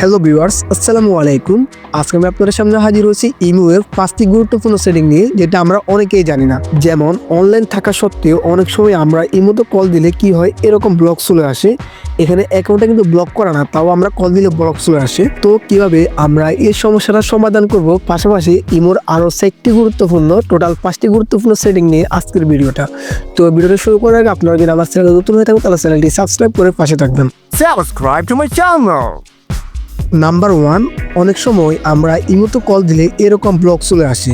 Hello viewers, আসসালামু আলাইকুম। আজকে আমি আপনাদের সামনে হাজির হয়েছি ইমুয়ের পাঁচটি গুরুত্বপূর্ণ সেটিং নিয়ে, যেটা আমরা অনেকেই জানি না। যেমন, অনলাইন থাকা সত্ত্বেও অনেক সময় আমরা ইমোতে কল দিলে কি হয়, এরকম ব্লক চলে আসে। এখানে অ্যাকাউন্টটা কিন্তু ব্লক করা না, তাও আমরা কল দিলে ব্লক চলে আসে। তো কীভাবে আমরা এই সমস্যাটার সমাধান করব? পাশাপাশি ইমোর আরও চারটি গুরুত্বপূর্ণ টোটাল পাঁচটি গুরুত্বপূর্ণ সেটিং নিয়ে আজকের ভিডিওটা। তো ভিডিওটা শুরু করার আগে আপনারা যদি আমার চ্যানেল নতুন হয়ে থাকেন, তাহলে চ্যানেলটি সাবস্ক্রাইব করে পাশে থাকবেন। Subscribe to my channel. Number one অনেক সময় আমরা ইমোতে কল দিলে এরকম ব্লক চলে আসে।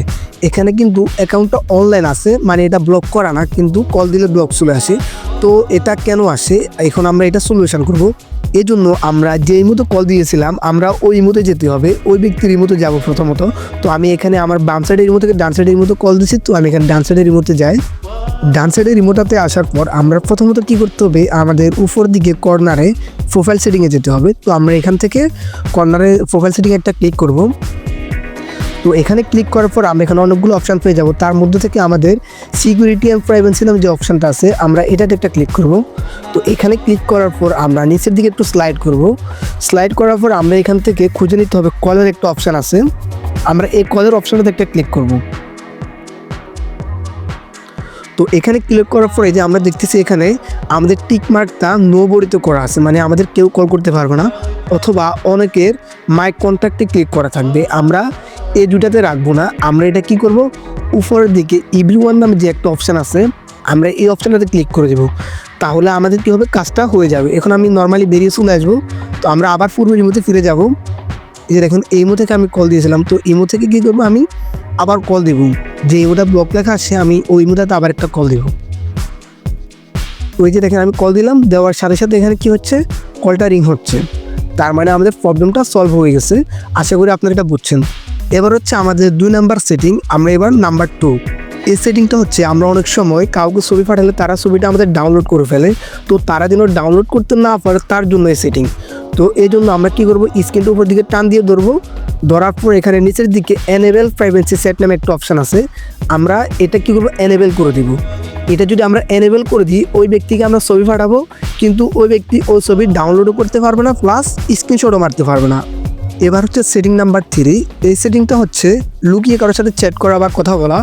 এখানে কিন্তু অ্যাকাউন্টটা অনলাইন আছে মানে এটা ব্লক করা না, কিন্তু কল দিলে ব্লক চলে আসে। তো এটা কেন আসে? এখন আমরা এটা সলিউশন করব। জন্য আমরা যে ইমোতে কল দিয়েছিলাম, আমরা ওই ইমোতে যেতে হবে, ওই ব্যক্তির ইমোতে যাব প্রথমত। তো আমি এখানে আমার বাম সাইডের ইমো থেকে ডান সাইডের ইমোতে কল দিচ্ছি তো আমি এখানে ডান সাইডের ইমোতে যাই। ডান সাইডের রিমোটাতে আসার পর আমরা প্রথমত কি করতে হবে? আমাদের উপর দিকে কর্নারে প্রোফাইল সেটিংয়ে যেতে হবে। তো আমরা এখান থেকে কর্নারে প্রোফাইল সেটিংয়ে একটা ক্লিক করব। তো এখানে ক্লিক করার পর আমরা এখানে অনেকগুলো অপশান পেয়ে যাব। তার মধ্যে থেকে আমাদের সিকিউরিটি অ্যান্ড প্রাইভেন্সি নামে যে অপশানটা আছে, আমরা এটাতে একটা ক্লিক করব। তো এখানে ক্লিক করার পর আমরা নিচের দিকে একটু স্লাইড করব। স্লাইড করার পর আমরা এখান থেকে খুঁজে নিতে হবে কলের একটা অপশান আছে। আমরা এই কলের অপশানটাতে একটা ক্লিক করব। তো এখানে ক্লিক করার পরে যে আমরা দেখতেছি এখানে আমাদের টিক মার্কটা নো বড়িতে করা আছে মানে আমাদের কেউ কল করতে পারবে না, অথবা অনেকের মাইক কন্ট্যাক্টে ক্লিক করা থাকবে। আমরা এই দুটাতে রাখব না, আমরা এটা কি করব? উপরের দিকে ইভরি ওয়ান নামে যে একটা অপশান আছে, আমরা এই অপশানটাতে ক্লিক করে দেবো। তাহলে আমাদের কী হবে? কাজটা হয়ে যাবে। এখন আমি নর্মালি বেরিয়ে চলে আসব, তো আমরা আবার পূর্বের মধ্যে ফিরে যাব। এই যে দেখুন ইমো থেকে আমি কল দিয়েছিলাম, তো ইমো থেকে কী করব? আমি আবার কল দেব। যে ইমোটা ব্লক লেখা আছে, আমি ওই ইমোটাতে আবার একটা কল দেব। ওই যে দেখেন, আমি কল দিলাম, দেওয়ার সাথে সাথে এখানে কি হচ্ছে? কলটা রিং হচ্ছে। তার মানে আমাদের প্রবলেমটা সলভ হয়ে গেছে। আশা করি আপনারা এটা বুঝছেন। এবার হচ্ছে আমাদের দুই নাম্বার সেটিং আমরা এবার নাম্বার টু এই সেটিংটা হচ্ছে, আমরা অনেক সময় কাউকে ছবি পাঠালে তারা ছবিটা আমাদের ডাউনলোড করে ফেলে। তো তারা যেন ডাউনলোড করতে না পারে, তার জন্য এই সেটিং তো এই জন্য আমরা কী করব? স্ক্রিনটা উপর দিকে টান দিয়ে ধরবো। ধরার পর এখানে নিচের দিকে এনেবেল প্রাইভেন্সি সেট নামে একটা অপশান আছে। আমরা এটা কী করব? এনেবেল করে দিব। এটা যদি আমরা এনেবেল করে দিই, ওই ব্যক্তিকে আমরা ছবি পাঠাবো, কিন্তু ওই ব্যক্তি ওই ছবি ডাউনলোডও করতে পারবে না প্লাস স্ক্রিনশটও মারতে পারবে না। এবার হচ্ছে সেটিং নাম্বার থ্রি এই সেটিংটা হচ্ছে লুকিয়ে কারোর সাথে চ্যাট করা বা কথা বলা।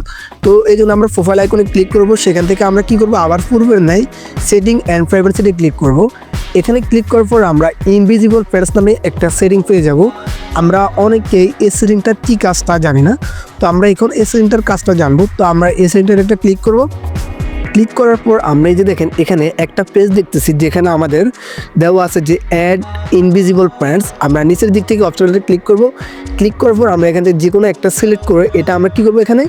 তো এই জন্য আমরা প্রোফাইল আইকনে ক্লিক করব, সেখান থেকে আমরা কি করব? আবার পূর্বের নাই সেটিং অ্যান্ড প্রাইভেসিতে ক্লিক করব। এখানে ক্লিক করার পর আমরা ইনভিজিবল ফ্রেন্ডস নামে একটা সেটিং পেয়ে যাব। আমরা অনেকেই এই সেটিংটার কী কাজ তা জানি না। তো আমরা এখন এই সেটিংটার কাজটা জানব। তো আমরা এই সেটিংটার একটা ক্লিক করব। ক্লিক করার পর আমরা এই যে দেখেন, এখানে একটা পেজ দেখতেছি যেখানে আমাদের দেওয়া আছে যে অ্যাড ইনভিজিবল প্যান্টস আমরা নিচের দিক থেকে অপশনটাতে ক্লিক করব। ক্লিক করার পর আমরা এখান থেকে যে কোনো একটা সিলেক্ট করে এটা আমরা কী করব এখানে?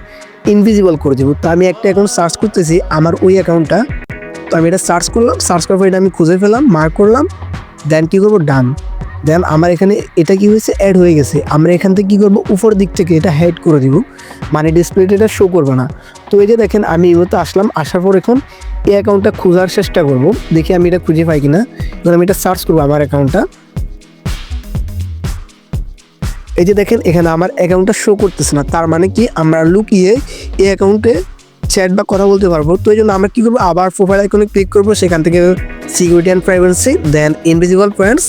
ইনভিজিবল করে দেবো। তো আমি একটা অ্যাকাউন্ট সার্চ করতেছি, আমার ওই অ্যাকাউন্টটা তো আমি এটা সার্চ করলাম সার্চ করার পর এটা আমি খুঁজে পেলাম মার্ক করলাম দেন কী করব? ডান দেন আমার এখানে এটা কি হয়েছে? অ্যাড হয়ে গেছে। আমরা এখান থেকে কী করব? উপর দিক থেকে এটা হেড করে দিব। মানে ডিসপ্লেতে এটা শো করবে না। তো এই যে দেখেন, আমি এগুলোতে আসলাম। আসার পর এখন এই অ্যাকাউন্টটা খোঁজার চেষ্টা করব। দেখি আমি এটা খুঁজে পাই কিনা। এখন আমি এটা সার্চ করব আমার অ্যাকাউন্টটা এই যে দেখেন, এখানে আমার অ্যাকাউন্টটা শো করতেছে না। তার মানে কি? আমরা লুকিয়ে এই অ্যাকাউন্টে চ্যাট বা কথা বলতে পারব। তো এই জন্য আমরা কী করব? আবার প্রোফাইল আইকনে ক্লিক করব। সেখান থেকে security and privacy then invisible points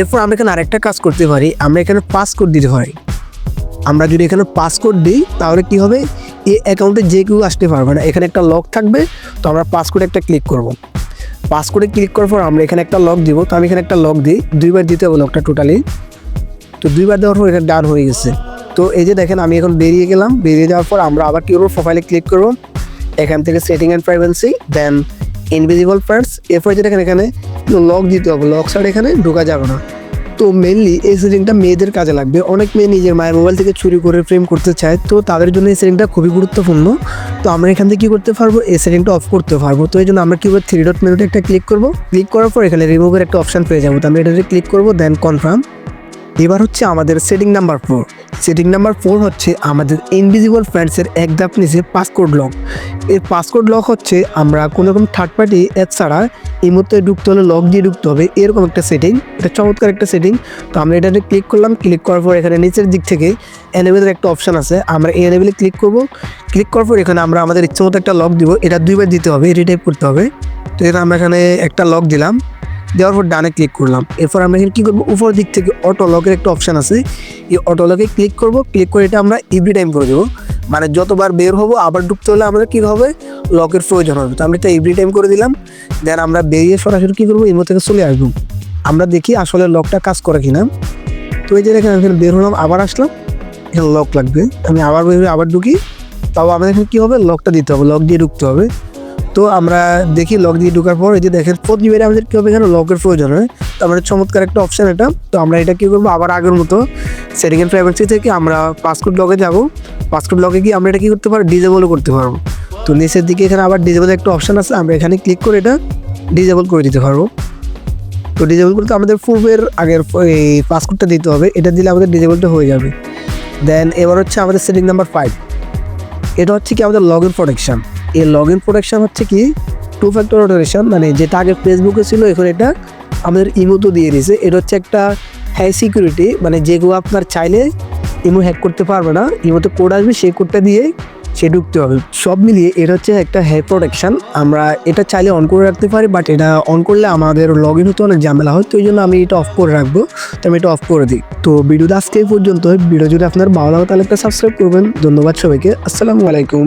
এরপর আমরা এখানে আরেকটা কাজ করতে পারি, আমরা এখানে পাসকোড দিতে পারি। আমরা যদি এখানে পাসকোড দিই, তাহলে কি হবে? এই অ্যাকাউন্টে যে কেউ আসতে পারবে না। এখানে একটা লক থাকবে, তো আমরা পাসকোডে একটা ক্লিক করব। পাসকোডে ক্লিক করার পর আমরা এখানে একটা লক দিব। তো আমি এখানে একটা লক দিই। দুইবার দিতে হবে লকটা টোটালি তো দুইবার দেওয়ার পর এখানে ডান হয়ে গেছে। তো এই যে দেখেন, আমি এখন বেরিয়ে গেলাম। বেরিয়ে যাওয়ার পর আমরা আবার কী করব? প্রোফাইলে ক্লিক করব। এখান থেকে setting and privacy then invisible farce এরপর যে দেখেন এখানে লক দিতে হবে। লক ছাড়া এখানে ঢোকা যাবে না। তো মেনলি এই সেটিংটা মেয়েদের কাজে লাগবে। অনেক মেয়ে নিজের মায়ের মোবাইল থেকে চুরি করে ফ্রেম করতে চায়। তো তাদের জন্য এই সেটিংটা খুবই গুরুত্বপূর্ণ। তো আমরা এখান থেকে কী করতে পারব? এই সেটিংটা অফ করতে পারব। তো এই জন্য আমরা কীভাবে থ্রি ডট মেনুতে একটা ক্লিক করব? ক্লিক করার পর এখানে রিমুভের একটা অপশান পেয়ে যাব। তো আমরা এটাতে ক্লিক করব দেন কনফার্ম এবার হচ্ছে আমাদের setting number four setting number four হচ্ছে আমাদের ইনভিজিবল ফ্রেন্ডসের এক ধাপ নিচে পাসকোড লক এর পাসকোড লক হচ্ছে আমরা কোনো রকম থার্ড পার্টি অ্যাপ ছাড়া এই মুহূর্তে ঢুকতে হলে লক দিয়ে ঢুকতে হবে। এরকম একটা সেটিং এটা চমৎকার একটা সেটিং তো আমরা এটাতে ক্লিক করলাম ক্লিক করার পর এখানে নিচের দিক থেকে এনেবেলের একটা অপশান আছে। আমরা এই এনেবেলে ক্লিক করব। ক্লিক করার পর এখানে আমরা আমাদের ইচ্ছে মতো একটা লক দিব। এটা দুইবার দিতে হবে রিটাইপ করতে হবে। তো এটা আমরা এখানে একটা লক দিলাম। দেওয়ার পর ডানে ক্লিক করলাম। এরপর আমরা এখানে কী করব? উপর দিক থেকে অটো লকের একটা অপশান আছে। এই অটো লকে ক্লিক করব। ক্লিক করে এটা আমরা এভরি টাইম করে দেবো। মানে যতবার বের হব, আবার ঢুকতে হলে আমাদের কী হবে? লকের প্রয়োজন হবে। তো আমরা এটা এভরি টাইম করে দিলাম। দেন আমরা বেরিয়ে সরাসরি কী করব? ইমো থেকে চলে আসব। আমরা দেখি আসলে লকটা কাজ করে কিনা। তো এই যে দেখেন এখানে বের হলাম, আবার আসলাম। এখানে লক লাগবে। আমি আবার বের হয়ে আবার ঢুকি। তাও আমাদের এখানে কী হবে? লকটা দিতে হবে। লক দিয়ে ঢুকতে হবে। তো আমরা দেখি লক দিয়ে ঢোকার পর, এই যে দেখেন প্রতিবারে আমাদের কী হবে এখানে লকের প্রয়োজন হয়। তো আমাদের চমৎকার একটা অপশান এটা। তো আমরা এটা কী করব? আবার আগের মতো সেটিং এন্ড প্রাইভেসি থেকে আমরা পাসপোর্ট লগে যাব। পাসপোর্ট লগে গিয়ে আমরা এটা কী করতে পারব? ডিজেবলও করতে পারব। তো নিচের দিকে এখানে আবার ডিজেবল একটা অপশান আছে। আমরা এখানে ক্লিক করে এটা ডিজেবল করে দিতে পারব। তো ডিজেবল করতে আমাদের পূর্বের আগের এই পাসপোর্টটা দিতে হবে। এটা দিলে আমাদের ডিজেবলটা হয়ে যাবে। দেন এবার হচ্ছে আমাদের সেটিং নাম্বার ফাইভ এটা হচ্ছে কি আমাদের লগ ইন প্রোটেকশন এই লগ ইন প্রোটেকশন হচ্ছে কি? টু ফ্যাক্টর অটোরেশন মানে যেটা আগে ফেসবুকে ছিল, এখন এটা আমাদের ইমোতো দিয়ে দিয়েছে এটা হচ্ছে একটা হাই সিকিউরিটি মানে যেগুলো আপনার চাইলে ইমো হ্যাক করতে পারবে না। ইমোতে কোড আসবে, সেই কোডটা দিয়ে সে ঢুকতে হবে। সব মিলিয়ে এটা হচ্ছে একটা হ্যাক প্রোটেকশন আমরা এটা চাইলে অন করে রাখতে পারি বাট এটা অন করলে আমাদের লগ ইন হতে অনেক ঝামেলা হয়, তো ওই জন্য আমি এটা অফ করে রাখব। তো আমি এটা অফ করে দিই। তো ভিডিওটা আজকে পর্যন্ত ভিডিও যদি আপনার ভালো লাগে, তাহলে একটা সাবস্ক্রাইব করবেন। ধন্যবাদ সবাইকে। আসসালামু আলাইকুম।